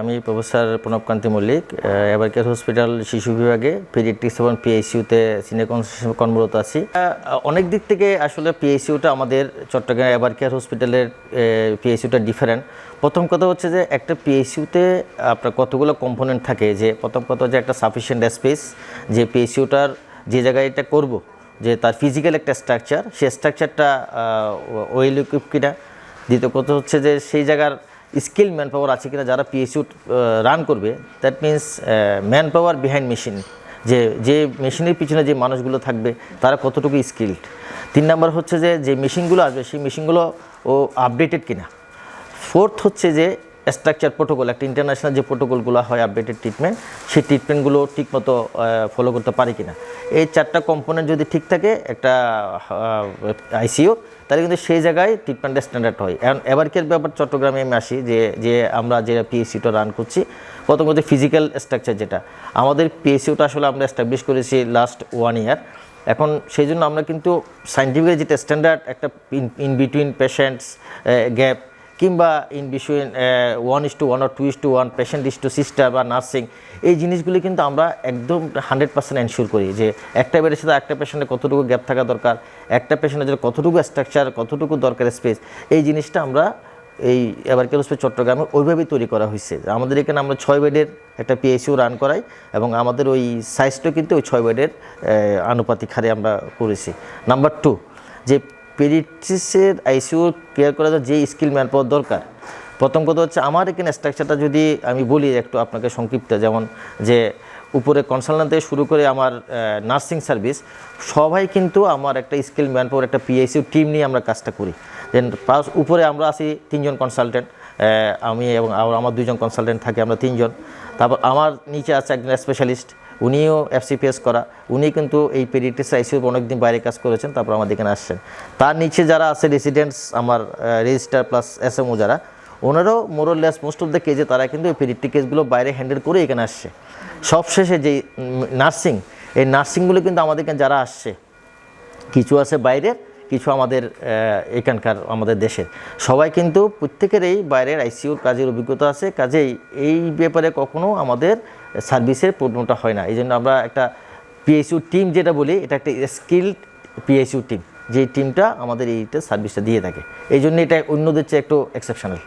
আমি প্রফেসর প্রণবকান্তি মল্লিক এবার care hospital শিশু বিভাগে পিডিয়াট্রিক্স এবং পিএইচইউতে সিনিয়র কর্মরত আছি। অনেক দিক থেকে আসলে পিএইচইউটা আমাদের চট্টগ্রাম এবার কেয়ার হসপিটালের পিএইচইউটা ডিফারেন্ট প্রথম কথা হচ্ছে যে একটা পিএইচইউতে আপনার কতগুলো কম্পোনেন্ট থাকে, যে প্রথম কথা যে একটা সাফিসিয়েন্ট স্পেস যে পিএইচইউটার যে জায়গায় এটা করব, যে তার ফিজিক্যাল একটা স্ট্রাকচার সেই স্ট্রাকচারটা ওয়েল ইকুইপ কিনা। দ্বিতীয় কথা হচ্ছে যে সেই জায়গার স্কিল ম্যান পাওয়ার আছে কিনা যারা পিএসইউ রান করবে that means man power behind machine যে যে মেশিনের পিছনে যে মানুষগুলো থাকবে, তারা কতটুকু স্কিল্ড তিন নম্বর হচ্ছে যে যে মেশিনগুলো আসবে, সেই মেশিনগুলো ও আপডেটেড কিনা। ফোর্থ হচ্ছে যে স্ট্রাকচার প্রোটোকল একটা ইন্টারন্যাশনাল যে প্রোটোকলগুলো হয় আপডেটেড ট্রিটমেন্ট সেই ট্রিটমেন্টগুলো ঠিকমতো ফলো করতে পারি কিনা। এই চারটা কম্পোনেন্ট যদি ঠিক থাকে, একটা আইসিইউ তাহলে কিন্তু সেই জায়গায় ট্রিটমেন্টের স্ট্যান্ডার্ড হয়। এখন এবারকের ব্যাপার চট্টগ্রামে আমি আসি, যে যে আমরা যে পিএসসিটা রান করছি প্রথম কথা ফিজিক্যাল স্ট্রাকচার যেটা। আমাদের পিএসসিউটা আসলে আমরা এস্টাবলিশ করেছি লাস্ট ওয়ান ইয়ার এখন সেই জন্য আমরা কিন্তু সাইন্টিফিক যেটা স্ট্যান্ডার্ড একটা ইন বিটুইন পেশেন্টস গ্যাপ কিংবা in between one is to one R two is to one patient is to sister বা নার্সিং এই জিনিসগুলি কিন্তু আমরা একদম হান্ড্রেড পার্সেন্ট এনশিওর করি যে একটা বেডের সাথে একটা পেশেন্টের কতটুকু গ্যাপ থাকা দরকার, একটা পেশেন্টের জন্য কতটুকু স্ট্রাকচার কতটুকু দরকার স্পেস এই জিনিসটা আমরা এই এবার কেলসপে চট্টগ্রামে ওইভাবেই তৈরি করা হয়েছে। আমাদের এখানে আমরা ছয় বেডের একটা পিএইচইউ রান করাই এবং আমাদের ওই সাইজটা কিন্তু ওই ছয় বেডের আনুপাতিক হারে আমরা করেছি। নাম্বার টু যে পেরিট্রিসের আইসিইউ কেয়ার করার জন্য যে স্কিল ম্যান পাওয়ার দরকার। প্রথম কথা হচ্ছে, আমার এখানে স্ট্রাকচারটা যদি আমি বলি, একটু আপনাকে সংক্ষিপ্ত, যেমন যে উপরে কনসালটেন্ট থেকে শুরু করে আমার নার্সিং সার্ভিস সবাই কিন্তু আমার একটা স্কিল ম্যান পাওয়ার একটা পিএইচইউ টিম নিয়ে আমরা কাজটা করি। দেন প্লাস উপরে আমরা আছি তিনজন কনসালটেন্ট আমি এবং আমার দুজন কনসালটেন্ট থাকে, আমরা তিনজন। তারপর আমার নিচে আছে একজন স্পেশালিস্ট উনিও এফসিপিএস করা, উনি কিন্তু এই পেরিটিস আইসিউ অনেকদিন বাইরে কাজ করেছেন, তারপর আমাদের এখানে আসছেন। তার নিচে যারা আছে রেসিডেন্টস আমার রেজিস্টার প্লাস এস এসএমও যারা, ওনারাও more or less most of the কেজে তারা কিন্তু এই পেরিটি কেসগুলো বাইরে হ্যান্ডেল করে এখানে আসছে। সবশেষে যে নার্সিং এই নার্সিংগুলো কিন্তু আমাদের এখানে যারা আসছে, কিছু আছে বাইরের কিছু আমাদের এখানকার আমাদের দেশের। সবাই কিন্তু প্রত্যেকেরই বাইরের আইসিউর কাজের অভিজ্ঞতা আছে, কাজেই এই ব্যাপারে কখনো আমাদের সার্ভিসের পূর্ণটা হয় না। এই জন্য আমরা একটা পিএসইউ টিম যেটা বলি, এটা একটা স্কিল্ড পিএসইউ টিম। যে টিমটা আমাদের এইটা সার্ভিসটা দিয়ে থাকে। এই জন্য এটা অন্যদের চেয়ে একটু এক্সেপশনাল